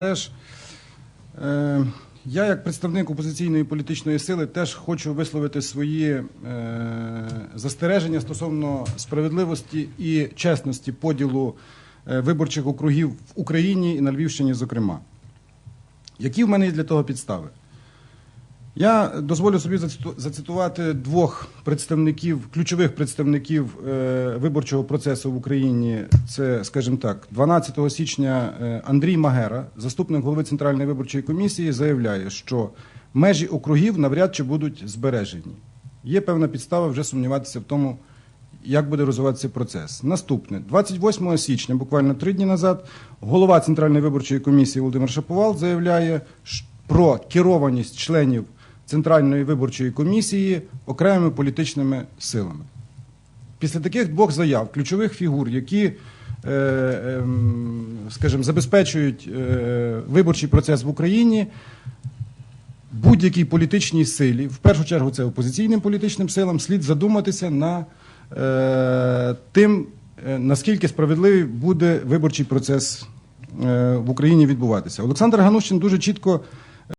Теж е, я, як представник опозиційної політичної сили, теж хочу висловити свої е, застереження стосовно справедливості і чесності поділу е, виборчих округів в Україні і на Львівщині, зокрема. Які в мене є для того підстави? Я дозволю собі зациту- зацитувати двох представників, ключових представників е, виборчого процесу в Україні. Це, скажімо так, 12 січня е, Андрій Магера, заступник голови Центральної виборчої комісії, заявляє, що межі округів навряд чи будуть збережені. Є певна підстава вже сумніватися в тому, як буде розвиватися процес. Наступне, 28 січня, буквально три дні назад, голова Центральної виборчої комісії Володимир Шаповал заявляє про керованість членів Центральної виборчої комісії окремими політичними силами. Після таких двох заяв ключових фігур, які, е, ем, скажімо, забезпечують е, виборчий процес в Україні, будь-якій політичній силі, в першу чергу це опозиційним політичним силам, слід задуматися на е, тим, наскільки справедливий буде виборчий процес в Україні відбуватися. Олександр Ганущин дуже чітко